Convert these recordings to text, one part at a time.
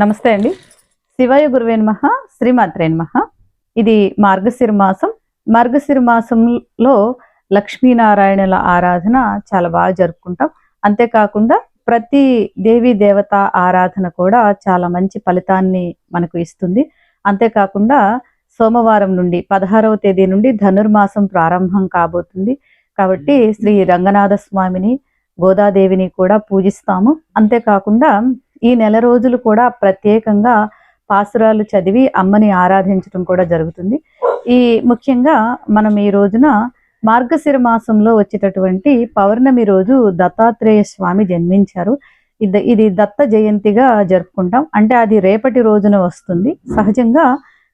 నమస్తే అండి. శివయ గురువే నమ శ్రీమాత్రే నమ. ఇది మార్గశిర మాసం. మార్గశిర మాసంలో లక్ష్మీనారాయణుల ఆరాధన చాలా బాగా జరుపుకుంటాం. అంతేకాకుండా ప్రతి దేవి దేవత ఆరాధన కూడా చాలా మంచి ఫలితాన్ని మనకు ఇస్తుంది. అంతేకాకుండా సోమవారం నుండి పదహారవ తేదీ నుండి ధనుర్మాసం ప్రారంభం కాబోతుంది. కాబట్టి శ్రీ రంగనాథ స్వామిని గోదాదేవిని కూడా పూజిస్తాము. అంతేకాకుండా ఈ నెల రోజులు కూడా ప్రత్యేకంగా పాసురాలు చదివి అమ్మని ఆరాధించడం కూడా జరుగుతుంది. ఈ ముఖ్యంగా మనం ఈ రోజున మార్గశిర మాసంలో వచ్చేటటువంటి పౌర్ణమి రోజు దత్తాత్రేయ స్వామి జన్మించారు. ఇది ఇది దత్త జయంతిగా జరుపుకుంటాం. అంటే అది రేపటి రోజున వస్తుంది. సహజంగా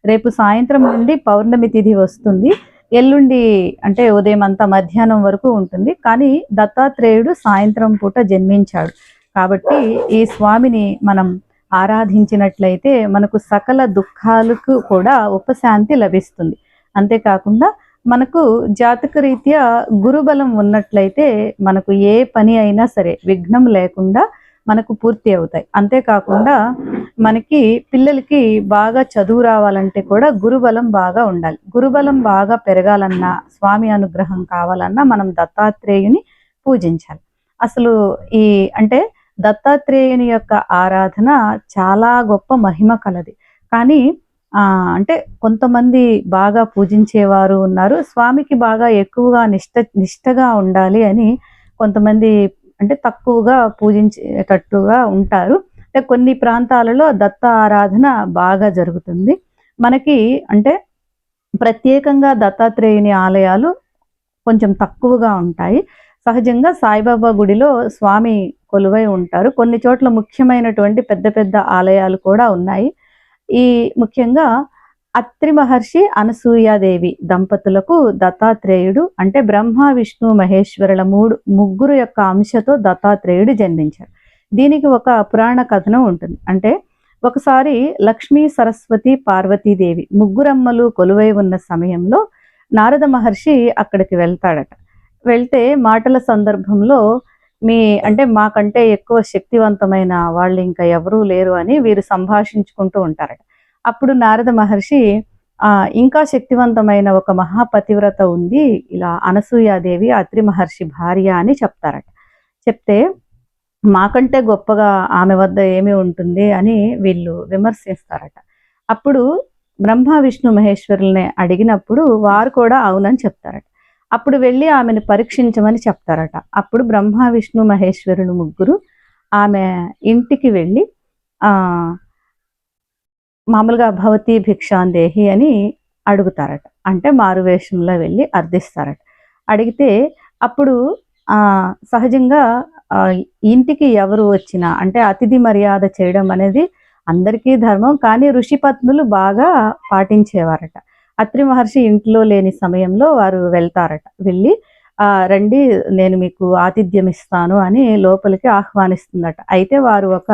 రేపు సాయంత్రం నుండి పౌర్ణమి తిథి వస్తుంది. ఎల్లుండి అంటే ఉదయం అంతా మధ్యాహ్నం వరకు ఉంటుంది. కానీ దత్తాత్రేయుడు సాయంత్రం పూట జన్మించాడు. కాబట్టి ఈ స్వామిని మనం ఆరాధించినట్లయితే మనకు సకల దుఃఖాలకు కూడా ఉపశాంతి లభిస్తుంది. అంతేకాకుండా మనకు జాతక రీత్యా గురుబలం ఉన్నట్లయితే మనకు ఏ పని అయినా సరే విఘ్నం లేకుండా మనకు పూర్తి అవుతాయి. అంతేకాకుండా మనకి పిల్లలకి బాగా చదువు రావాలంటే కూడా గురుబలం బాగా ఉండాలి. గురుబలం బాగా పెరగాలన్నా స్వామి అనుగ్రహం కావాలన్నా మనం దత్తాత్రేయుని పూజించాలి. అసలు ఈ అంటే దత్తాత్రేయుని యొక్క ఆరాధన చాలా గొప్ప మహిమ కలది. కానీ అంటే కొంతమంది బాగా పూజించేవారు ఉన్నారు. స్వామికి బాగా ఎక్కువగా నిష్ట నిష్టగా ఉండాలి అని కొంతమంది అంటే తక్కువగా పూజించేటట్టుగా ఉంటారు. అంటే కొన్ని ప్రాంతాలలో దత్త ఆరాధన బాగా జరుగుతుంది. మనకి అంటే ప్రత్యేకంగా దత్తాత్రేయుని ఆలయాలు కొంచెం తక్కువగా ఉంటాయి. సహజంగా సాయిబాబా గుడిలో స్వామి కొలువై ఉంటారు. కొన్ని చోట్ల ముఖ్యమైనటువంటి పెద్ద పెద్ద ఆలయాలు కూడా ఉన్నాయి. ఈ ముఖ్యంగా అత్రి మహర్షి అనసూయాదేవి దంపతులకు దత్తాత్రేయుడు అంటే బ్రహ్మ విష్ణు మహేశ్వరుల మూడు ముగ్గురు యొక్క అంశతో దత్తాత్రేయుడు జన్మించాడు. దీనికి ఒక పురాణ కథనం ఉంటుంది. అంటే ఒకసారి లక్ష్మీ సరస్వతి పార్వతీదేవి ముగ్గురమ్మలు కొలువై ఉన్న సమయంలో నారద మహర్షి అక్కడికి వెళ్తాడట. వెళ్తే మాటల సందర్భంలో మీ అంటే మాకంటే ఎక్కువ శక్తివంతమైన వాళ్ళు ఇంకా ఎవరూ లేరు అని వీరు సంభాషించుకుంటూ ఉంటారట. అప్పుడు నారద మహర్షి ఇంకా శక్తివంతమైన ఒక మహాపతివ్రత ఉంది. ఇలా అనసూయాదేవి అత్రి మహర్షి భార్య అని చెప్తారట. చెప్తే మాకంటే గొప్పగా ఆమె వద్ద ఏమి ఉంటుంది అని వీళ్ళు విమర్శిస్తారట. అప్పుడు బ్రహ్మ విష్ణు మహేశ్వరుల్ని అడిగినప్పుడు వారు కూడా అవునని చెప్తారట. అప్పుడు వెళ్ళి ఆమెను పరీక్షించమని చెప్తారట. అప్పుడు బ్రహ్మ విష్ణు మహేశ్వరులు ముగ్గురు ఆమె ఇంటికి వెళ్ళి ఆ మామూలుగా భవతి భిక్షాందేహి అని అడుగుతారట. అంటే మారువేషంలో వెళ్ళి అర్థిస్తారట. అడిగితే అప్పుడు ఆ సహజంగా ఇంటికి ఎవరు వచ్చినా అంటే అతిథి మర్యాద చేయడం అనేది అందరికీ ధర్మం కానీ ఋషిపత్నులు బాగా పాటించేవారట. అత్రి మహర్షి ఇంట్లో లేని సమయంలో వారు వెళ్తారట. వెళ్ళి ఆ రండి నేను మీకు ఆతిథ్యం ఇస్తాను అని లోపలికి ఆహ్వానిస్తుందట. అయితే వారు ఒక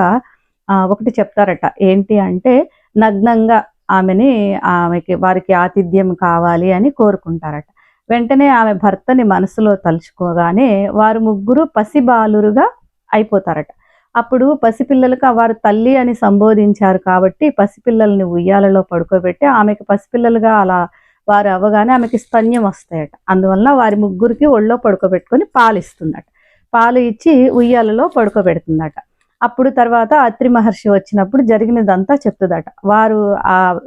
ఒకటి చెప్తారట. ఏంటి అంటే నగ్నంగా ఆమెని ఆమెకి వారికి ఆతిథ్యం కావాలి అని కోరుకుంటారట. వెంటనే ఆమె భర్తని మనసులో తలుచుకోగానే వారు ముగ్గురు పసిబాలురుగా అయిపోతారట. అప్పుడు పసిపిల్లలకు వారు తల్లి అని సంబోధించారు కాబట్టి పసిపిల్లల్ని ఉయ్యాలలో పడుకోబెట్టి ఆమెకి పసిపిల్లలుగా అలా వారు అవ్వగానే ఆమెకి స్తన్యం వస్తాయట. అందువల్ల వారి ముగ్గురికి ఒళ్ళో పడుకోబెట్టుకొని పాలు ఇస్తుందట. పాలు ఇచ్చి ఉయ్యాలలో పడుకోబెడుతుందట. అప్పుడు తర్వాత అత్రి మహర్షి వచ్చినప్పుడు జరిగినదంతా చెప్తుందట. వారు ఆ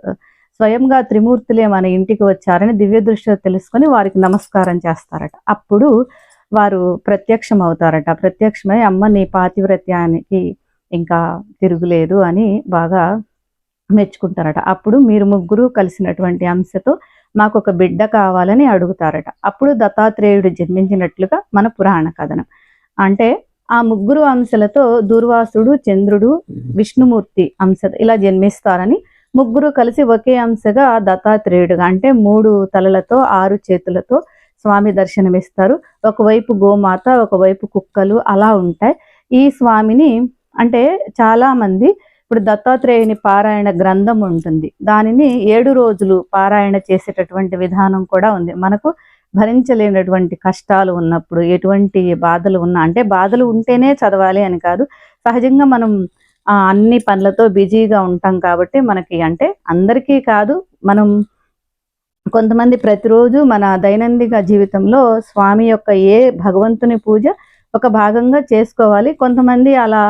స్వయంగా త్రిమూర్తులే మన ఇంటికి వచ్చారని దివ్య దృష్టిలో తెలుసుకొని వారికి నమస్కారం చేస్తారట. అప్పుడు వారు ప్రత్యక్షం అవుతారట ప్రత్యక్షమై అమ్మ నీ పాతివ్రత్యానికి ఇంకా తిరుగులేదు అని బాగా మెచ్చుకుంటారట. అప్పుడు మీరు ముగ్గురు కలిసినటువంటి అంశతో మాకు ఒక బిడ్డ కావాలని అడుగుతారట. అప్పుడు దత్తాత్రేయుడు జన్మించినట్లుగా మన పురాణ కథనం. అంటే ఆ ముగ్గురు అంశలతో దూర్వాసుడు చంద్రుడు విష్ణుమూర్తి అంశ ఇలా జన్మిస్తారని ముగ్గురు కలిసి ఒకే అంశగా దత్తాత్రేయుడుగా అంటే మూడు తలలతో ఆరు చేతులతో స్వామి దర్శనమిస్తారు. ఒకవైపు గోమాత ఒకవైపు కుక్కలు అలా ఉంటాయి. ఈ స్వామిని అంటే చాలా మంది ఇప్పుడు దత్తాత్రేయుని పారాయణ గ్రంథం ఉంటుంది. దానిని ఏడు రోజులు పారాయణ చేసేటటువంటి విధానం కూడా ఉంది. మనకు భరించలేనటువంటి కష్టాలు ఉన్నప్పుడు ఎటువంటి బాధలు ఉన్నా అంటే బాధలు ఉంటేనే చదవాలి అని కాదు. సహజంగా మనం అన్ని పనులతో బిజీగా ఉంటాం కాబట్టి మనకి అంటే అందరికీ కాదు. మనం కొంతమంది ప్రతిరోజు మన దైనందిక జీవితంలో స్వామి యొక్క ఏ భగవంతుని పూజ ఒక భాగంగా చేసుకోవాలి. కొంతమంది అలా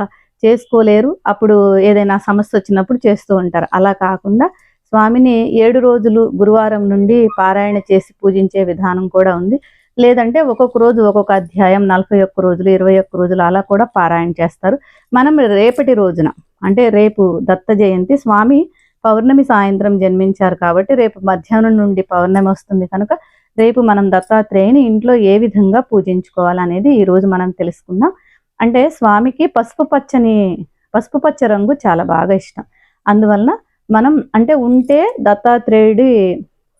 చేసుకోలేరు. అప్పుడు ఏదైనా సమస్య వచ్చినప్పుడు చేస్తూ ఉంటారు. అలా కాకుండా స్వామిని ఏడు రోజులు గురువారం నుండి పారాయణ చేసి పూజించే విధానం కూడా ఉంది. లేదంటే ఒక్కొక్క రోజు ఒక్కొక్క అధ్యాయం నలభై ఒక్క రోజులు ఇరవై ఒక్క రోజులు అలా కూడా పారాయణ చేస్తారు. మనం రేపటి రోజున అంటే రేపు దత్త జయంతి స్వామి పౌర్ణమి సాయంత్రం జన్మించారు కాబట్టి రేపు మధ్యాహ్నం నుండి పౌర్ణమి వస్తుంది కనుక రేపు మనం దత్తాత్రేయుని ఇంట్లో ఏ విధంగా పూజించుకోవాలనేది ఈరోజు మనం తెలుసుకుందాం. అంటే స్వామికి పసుపు పచ్చని పసుపు పచ్చ రంగు చాలా బాగా ఇష్టం. అందువలన మనం అంటే ఉంటే దత్తాత్రేయుడి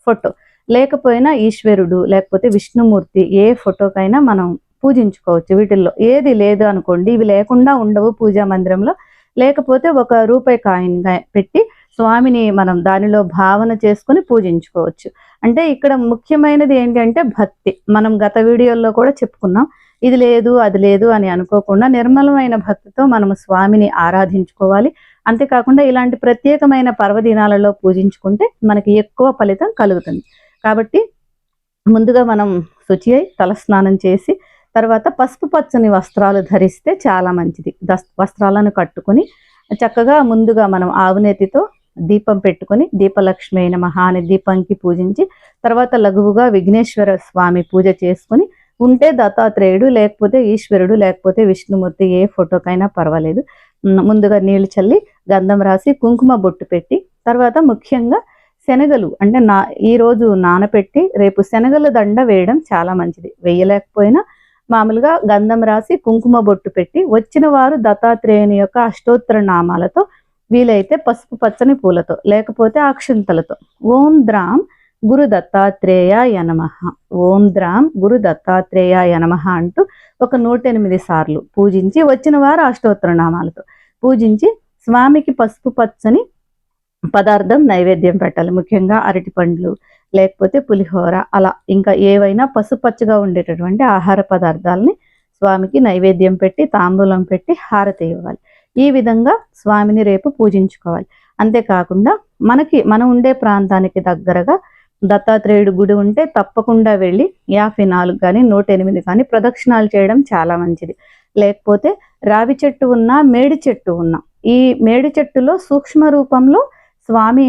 ఫోటో లేకపోయినా ఈశ్వరుడు లేకపోతే విష్ణుమూర్తి ఏ ఫోటోకైనా మనం పూజించుకోవచ్చు వీటిల్లో. ఏది లేదు అనుకోండి ఇవి లేకుండా ఉండవు పూజా మందిరంలో. లేకపోతే ఒక రూపాయి కాయిన్ పెట్టి స్వామిని మనం దానిలో భావన చేసుకొని పూజించుకోవచ్చు. అంటే ఇక్కడ ముఖ్యమైనది ఏంటంటే భక్తి. మనం గత వీడియోల్లో కూడా చెప్పుకున్నాం ఇది లేదు అది లేదు అని అనుకోకుండా నిర్మలమైన భక్తితో మనము స్వామిని ఆరాధించుకోవాలి. అంతేకాకుండా ఇలాంటి ప్రత్యేకమైన పర్వదినాలలో పూజించుకుంటే మనకి ఎక్కువ ఫలితం కలుగుతుంది. కాబట్టి ముందుగా మనం శుచి అయి తలస్నానం చేసి తర్వాత పసుపు పచ్చని వస్త్రాలు ధరిస్తే చాలా మంచిది. దస్ వస్త్రాలను కట్టుకొని చక్కగా ముందుగా మనం ఆవునేతితో దీపం పెట్టుకొని దీపలక్ష్మి అయిన మహా అని దీపంకి పూజించి తర్వాత లఘువుగా విఘ్నేశ్వర స్వామి పూజ చేసుకుని ఉంటే దత్తాత్రేయుడు లేకపోతే ఈశ్వరుడు లేకపోతే విష్ణుమూర్తి ఏ ఫోటోకైనా పర్వాలేదు. ముందుగా నీళ్ళు చల్లి గంధం రాసి కుంకుమ బొట్టు పెట్టి తర్వాత ముఖ్యంగా శనగలు అంటే నా ఈరోజు నానపెట్టి రేపు శనగల దండ వేయడం చాలా మంచిది. వేయలేకపోయినా మామూలుగా గంధం రాసి కుంకుమ బొట్టు పెట్టి వచ్చిన వారు దత్తాత్రేయుని యొక్క అష్టోత్తర నామాలతో వీలైతే పసుపు పచ్చని పూలతో లేకపోతే అక్షంతలతో. ఓం ద్రాం గురు దత్తాత్రేయ నమః ఓం ద్రాం గురు దత్తాత్రేయ నమః అంటూ ఒక నూట ఎనిమిది సార్లు పూజించి వచ్చిన వారు అష్టోత్తర నామాలతో పూజించి స్వామికి పసుపు పచ్చని పదార్థం నైవేద్యం పెట్టాలి. ముఖ్యంగా అరటి పండ్లు లేకపోతే పులిహోర అలా ఇంకా ఏవైనా పసుపచ్చగా ఉండేటటువంటి ఆహార పదార్థాలని స్వామికి నైవేద్యం పెట్టి తాంబూలం పెట్టి హారతి ఇవ్వాలి. ఈ విధంగా స్వామిని రేపు పూజించుకోవాలి. అంతేకాకుండా మనకి మనం ఉండే ప్రాంతానికి దగ్గరగా దత్తాత్రేయుడు గుడి ఉంటే తప్పకుండా వెళ్ళి యాభై నాలుగు కానీ నూట ఎనిమిది కానీ ప్రదక్షిణాలు చేయడం చాలా మంచిది. లేకపోతే రావి చెట్టు ఉన్నా మేడి చెట్టు ఉన్నా ఈ మేడి చెట్టులో సూక్ష్మ రూపంలో స్వామి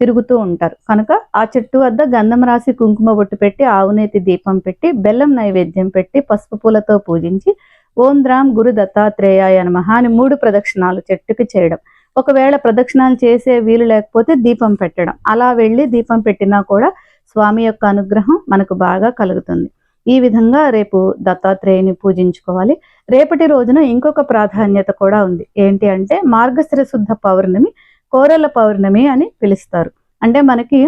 తిరుగుతూ ఉంటారు. కనుక ఆ చెట్టు వద్ద గంధం రాసి కుంకుమ బొట్టు పెట్టి ఆవునేతి దీపం పెట్టి బెల్లం నైవేద్యం పెట్టి పసుపు పూలతో పూజించి ఓం ద్రాం గురు దత్తాత్రేయాయ నమః అని మూడు ప్రదక్షిణాలు చెట్టుకి చేయడం. ఒకవేళ ప్రదక్షిణాలు చేసే వీలు లేకపోతే దీపం పెట్టడం. అలా వెళ్ళి దీపం పెట్టినా కూడా స్వామి యొక్క అనుగ్రహం మనకు బాగా కలుగుతుంది. ఈ విధంగా రేపు దత్తాత్రేయుని పూజించుకోవాలి. రేపటి రోజున ఇంకొక ప్రాధాన్యత కూడా ఉంది. ఏంటి అంటే మార్గశిర శుద్ధ పౌర్ణమి కోరల పౌర్ణమి అని పిలుస్తారు. అంటే మనకి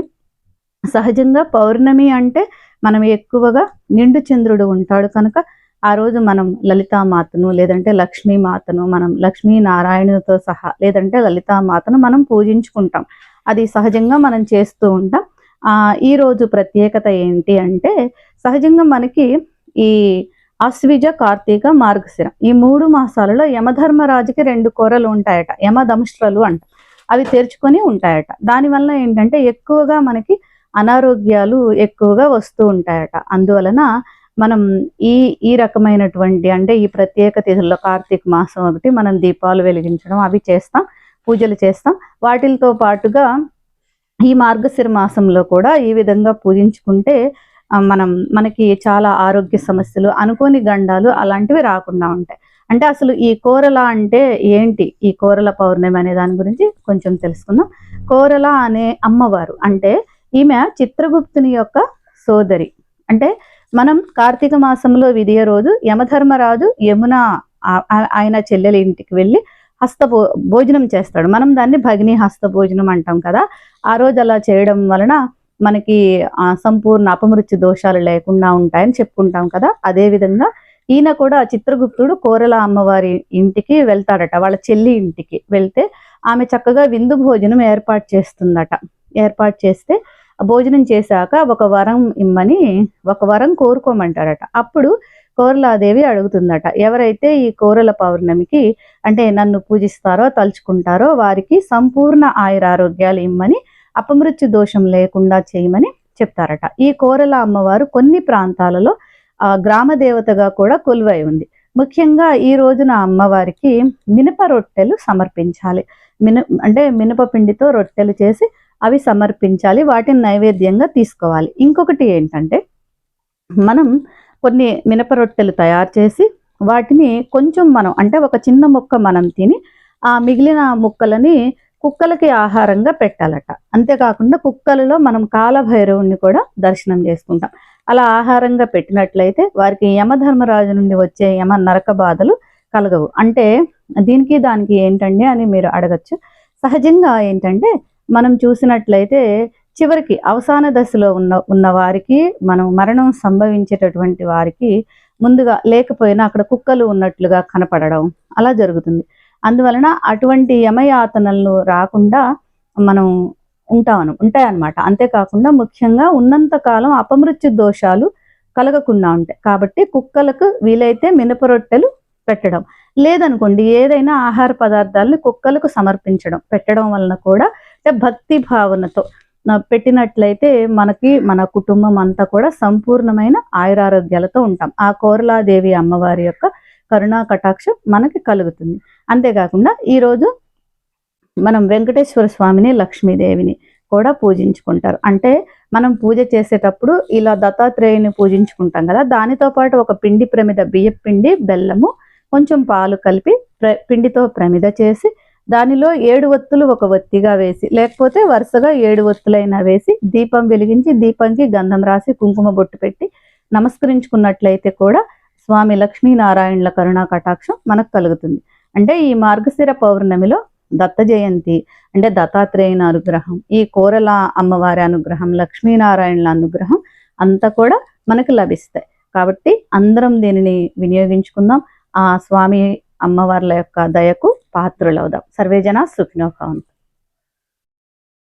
సహజంగా పౌర్ణమి అంటే మనం ఎక్కువగా నిండు చంద్రుడు ఉంటాడు కనుక ఆ రోజు మనం లలితామాతను లేదంటే లక్ష్మీమాతను మనం లక్ష్మీనారాయణుతో సహా లేదంటే లలితామాతను మనం పూజించుకుంటాం. అది సహజంగా మనం చేస్తూ ఉంటాం. ఆ ఈ రోజు ప్రత్యేకత ఏంటి అంటే సహజంగా మనకి ఈ అశ్విజ కార్తీక మార్గశిర ఈ మూడు మాసాలలో యమధర్మరాజుకి రెండు కూరలు ఉంటాయట. యమదంష్ట్రలు అంట. అవి తెరుచుకొని ఉంటాయట. దానివల్ల ఏంటంటే ఎక్కువగా మనకి అనారోగ్యాలు ఎక్కువగా వస్తూ ఉంటాయట. అందువలన మనం ఈ ఈ రకమైనటువంటి అంటే ఈ ప్రత్యేక తిథుల్లో కార్తీక మాసం ఒకటి మనం దీపాలు వెలిగించడం అవి చేస్తాం పూజలు చేస్తాం. వాటితో పాటుగా ఈ మార్గశిర మాసంలో కూడా ఈ విధంగా పూజించుకుంటే మనం మనకి చాలా ఆరోగ్య సమస్యలు అనుకోని గండాలు అలాంటివి రాకుండా ఉంటాయి. అంటే అసలు ఈ కోరల అంటే ఏంటి? ఈ కోరల పౌర్ణమి అనే దాని గురించి కొంచెం తెలుసుకుందాం. కోరల అనే అమ్మవారు అంటే ఈమె చిత్రగుప్తుని యొక్క సోదరి. అంటే మనం కార్తీక మాసంలో విదియ రోజు యమధర్మరాజు యమున ఆ- ఆయన చెల్లెల ఇంటికి వెళ్ళి హస్త భోజనం చేస్తాడు. మనం దాన్ని భగిని హస్త భోజనం అంటాం కదా. ఆ రోజు అలా చేయడం వలన మనకి సంపూర్ణ అపమృత్యు దోషాలు లేకుండా ఉంటాయని చెప్పుకుంటాం కదా. అదే విధంగా ఈయన కూడా చిత్రగుప్తుడు కోరల అమ్మవారి ఇంటికి వెళ్తాడట వాళ్ళ చెల్లి ఇంటికి వెళ్తే ఆమె చక్కగా విందు భోజనం ఏర్పాటు చేస్తుందట. ఏర్పాటు చేస్తే భోజనం చేశాక ఒక వరం ఇమ్మని ఒక వరం కోరుకోమంటారట. అప్పుడు కోరలాదేవి అడుగుతుందట ఎవరైతే ఈ కోరల పౌర్ణమికి అంటే నన్ను పూజిస్తారో తలుచుకుంటారో వారికి సంపూర్ణ ఆయురారోగ్యాలు ఇమ్మని అపమృత్యు దోషం లేకుండా చేయమని చెప్తారట. ఈ కోరల అమ్మవారు కొన్ని ప్రాంతాలలో ఆ గ్రామ దేవతగా కూడా కొలువై ఉంది. ముఖ్యంగా ఈ రోజున అమ్మవారికి మినప రొట్టెలు సమర్పించాలి. మిన అంటే మినప పిండితో రొట్టెలు చేసి అవి సమర్పించాలి వాటిని నైవేద్యంగా తీసుకోవాలి. ఇంకొకటి ఏంటంటే మనం కొన్ని మినప రొట్టెలు తయారు చేసి వాటిని కొంచెం మనం అంటే ఒక చిన్న ముక్క మనం తిని ఆ మిగిలిన ముక్కలని కుక్కలకి ఆహారంగా పెట్టాలట. అంతేకాకుండా కుక్కలలో మనం కాలభైరవుణ్ణి కూడా దర్శనం చేసుకుంటాం. అలా ఆహారంగా పెట్టినట్లయితే వారికి యమధర్మరాజు నుండి వచ్చే యమ నరక బాధలు కలగవు. అంటే దీనికి దానికి ఏంటండి అని మీరు అడగచ్చు. సహజంగా ఏంటంటే మనం చూసినట్లయితే చివరికి అవసాన దశలో ఉన్న ఉన్న వారికి మనం మరణం సంభవించేటటువంటి వారికి ముందుగా లేకపోయినా అక్కడ కుక్కలు ఉన్నట్లుగా కనపడడం అలా జరుగుతుంది. అందువలన అటువంటి యమయాతనలు రాకుండా మనం ఉంటాను ఉంటాయన్నమాట. అంతేకాకుండా ముఖ్యంగా ఉన్నంత కాలం అపమృత్యు దోషాలు కలగకుండా ఉంటాయి. కాబట్టి కుక్కలకు వీలైతే మినప రొట్టెలు పెట్టడం. లేదనుకోండి ఏదైనా ఆహార పదార్థాలని కుక్కలకు సమర్పించడం పెట్టడం వలన కూడా అంటే భక్తి భావనతో. పెట్టినట్లయితే మనకి మన కుటుంబం అంతా కూడా సంపూర్ణమైన ఆయురారోగ్యాలతో ఉంటాం. ఆ కోరలాదేవి అమ్మవారి యొక్క కరుణా కటాక్షం మనకి కలుగుతుంది. అంతేకాకుండా ఈరోజు మనం వెంకటేశ్వర స్వామిని లక్ష్మీదేవిని కూడా పూజించుకుంటారు. అంటే మనం పూజ చేసేటప్పుడు ఇలా దత్తాత్రేయుని పూజించుకుంటాం కదా దానితో పాటు ఒక పిండి ప్రమిద బియ్య పిండి బెల్లము కొంచెం పాలు కలిపి ప్ర పిండితో ప్రమిద చేసి దానిలో ఏడు ఒత్తులు ఒక ఒత్తిగా వేసి లేకపోతే వరుసగా ఏడు ఒత్తులైనా వేసి దీపం వెలిగించి దీపంకి గంధం రాసి కుంకుమ బొట్టు పెట్టి నమస్కరించుకున్నట్లయితే కూడా స్వామి లక్ష్మీనారాయణుల కరుణా కటాక్షం మనకు కలుగుతుంది. అంటే ఈ మార్గశిర పౌర్ణమిలో దత్త జయంతి అంటే దత్తాత్రేయుని అనుగ్రహం ఈ కోరల అమ్మవారి అనుగ్రహం లక్ష్మీనారాయణుల అనుగ్రహం అంతా కూడా మనకు లభిస్తాయి. కాబట్టి అందరం దీనిని వినియోగించుకుందాం. ఆ స్వామి అమ్మవార్ల యొక్క దయకు పాత్రులవుదాం. సర్వేజన సుఖినోకాంత్